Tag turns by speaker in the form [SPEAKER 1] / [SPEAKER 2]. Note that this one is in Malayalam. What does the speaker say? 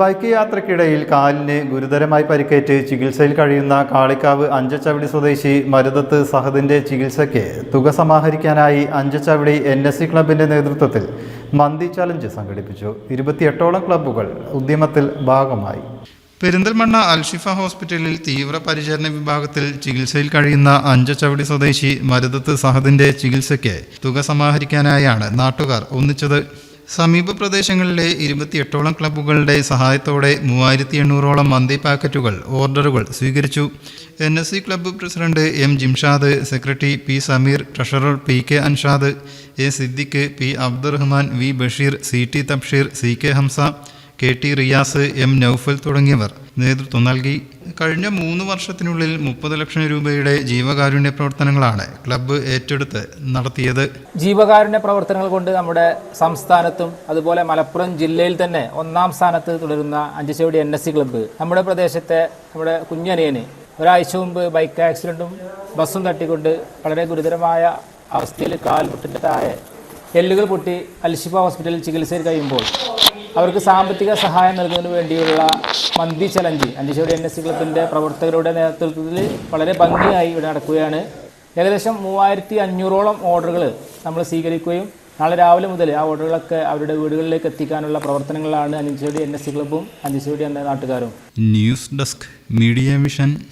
[SPEAKER 1] ബൈക്ക് യാത്രക്കിടയിൽ കാലിന് ഗുരുതരമായി പരിക്കേറ്റ് ചികിത്സയിൽ കഴിയുന്ന കാളിക്കാവ് അഞ്ചച്ചവിടി സ്വദേശി മരുതത്ത് സഹദിന്റെ ചികിത്സയ്ക്ക് തുക സമാഹരിക്കാനായി അഞ്ചച്ചവിടി എൻ എസ് സി ക്ലബിന്റെ നേതൃത്വത്തിൽ മന്തി ചലഞ്ച് സംഘടിപ്പിച്ചു. ഇരുപത്തിയെട്ടോളം ക്ലബ്ബുകൾ ഉദ്യമത്തിൽ ഭാഗമായി. പെരിന്തൽമണ്ണ അൽഷിഫ ഹോസ്പിറ്റലിൽ തീവ്രപരിചരണ വിഭാഗത്തിൽ ചികിത്സയിൽ കഴിയുന്ന അഞ്ചച്ചവടി സ്വദേശി മരുതത്ത് സഹദിന്റെ ചികിത്സയ്ക്ക് തുക സമാഹരിക്കാനായാണ് നാട്ടുകാർ ഒന്നിച്ചത്. സമീപ പ്രദേശങ്ങളിലെ ഇരുപത്തിയെട്ടോളം ക്ലബ്ബുകളുടെ സഹായത്തോടെ മൂവായിരത്തി എണ്ണൂറോളം മന്തി പാക്കറ്റുകൾ ഓർഡറുകൾ സ്വീകരിച്ചു. N S C club president M Jimshad secretary P Sameer treasurer P K Anshad A Siddique P Abdurahman V Basheer C T Thabsheer C K Hamza K T Riyas M Noufal തുടങ്ങിയവർ. നേതൃത്വം നൽകി. കഴിഞ്ഞ മൂന്ന് വർഷത്തിനുള്ളിൽ മുപ്പത് ലക്ഷം രൂപയുടെ ജീവകാരുണ്യ പ്രവർത്തനങ്ങളാണ് ക്ലബ്ബ് ഏറ്റെടുത്ത് നടത്തിയത്.
[SPEAKER 2] ജീവകാരുണ്യ പ്രവർത്തനങ്ങൾ കൊണ്ട് നമ്മുടെ സംസ്ഥാനത്തും അതുപോലെ മലപ്പുറം ജില്ലയിൽ തന്നെ ഒന്നാം സ്ഥാനത്ത് തുടരുന്ന Anchachavadi N S C club നമ്മുടെ പ്രദേശത്തെ നമ്മുടെ കുഞ്ഞനിയന് ഒരാഴ്ച മുമ്പ് ബൈക്ക് ആക്സിഡന്റും ബസ്സും തട്ടിക്കൊണ്ട് വളരെ ഗുരുതരമായ അവസ്ഥയിൽ കാൽ പൊട്ടിന്റെ താഴെ എല്ലുകൾ പൊട്ടി അൽഷിഫ ഹോസ്പിറ്റലിൽ ചികിത്സയിൽ കഴിയുമ്പോൾ അവർക്ക് സാമ്പത്തിക സഹായം നൽകുന്നതിന് വേണ്ടിയുള്ള മന്തി challenge. Ancheswari N S C ക്ലബിന്റെ പ്രവർത്തകരുടെ നേതൃത്വത്തിൽ വളരെ ഭംഗിയായി ഇവിടെ നടക്കുകയാണ്. ഏകദേശം മൂവായിരത്തി അഞ്ഞൂറോളം ഓർഡറുകൾ നമ്മൾ സ്വീകരിക്കുകയും നാളെ രാവിലെ മുതൽ ആ ഓർഡറുകളൊക്കെ അവരുടെ വീടുകളിലേക്ക് എത്തിക്കാനുള്ള പ്രവർത്തനങ്ങളാണ് അഞ്ചേശ്വരി എൻ എസ് സി ക്ലബും അഞ്ചേശ്വരി എന്ന നാട്ടുകാരും.
[SPEAKER 1] News desk media mission.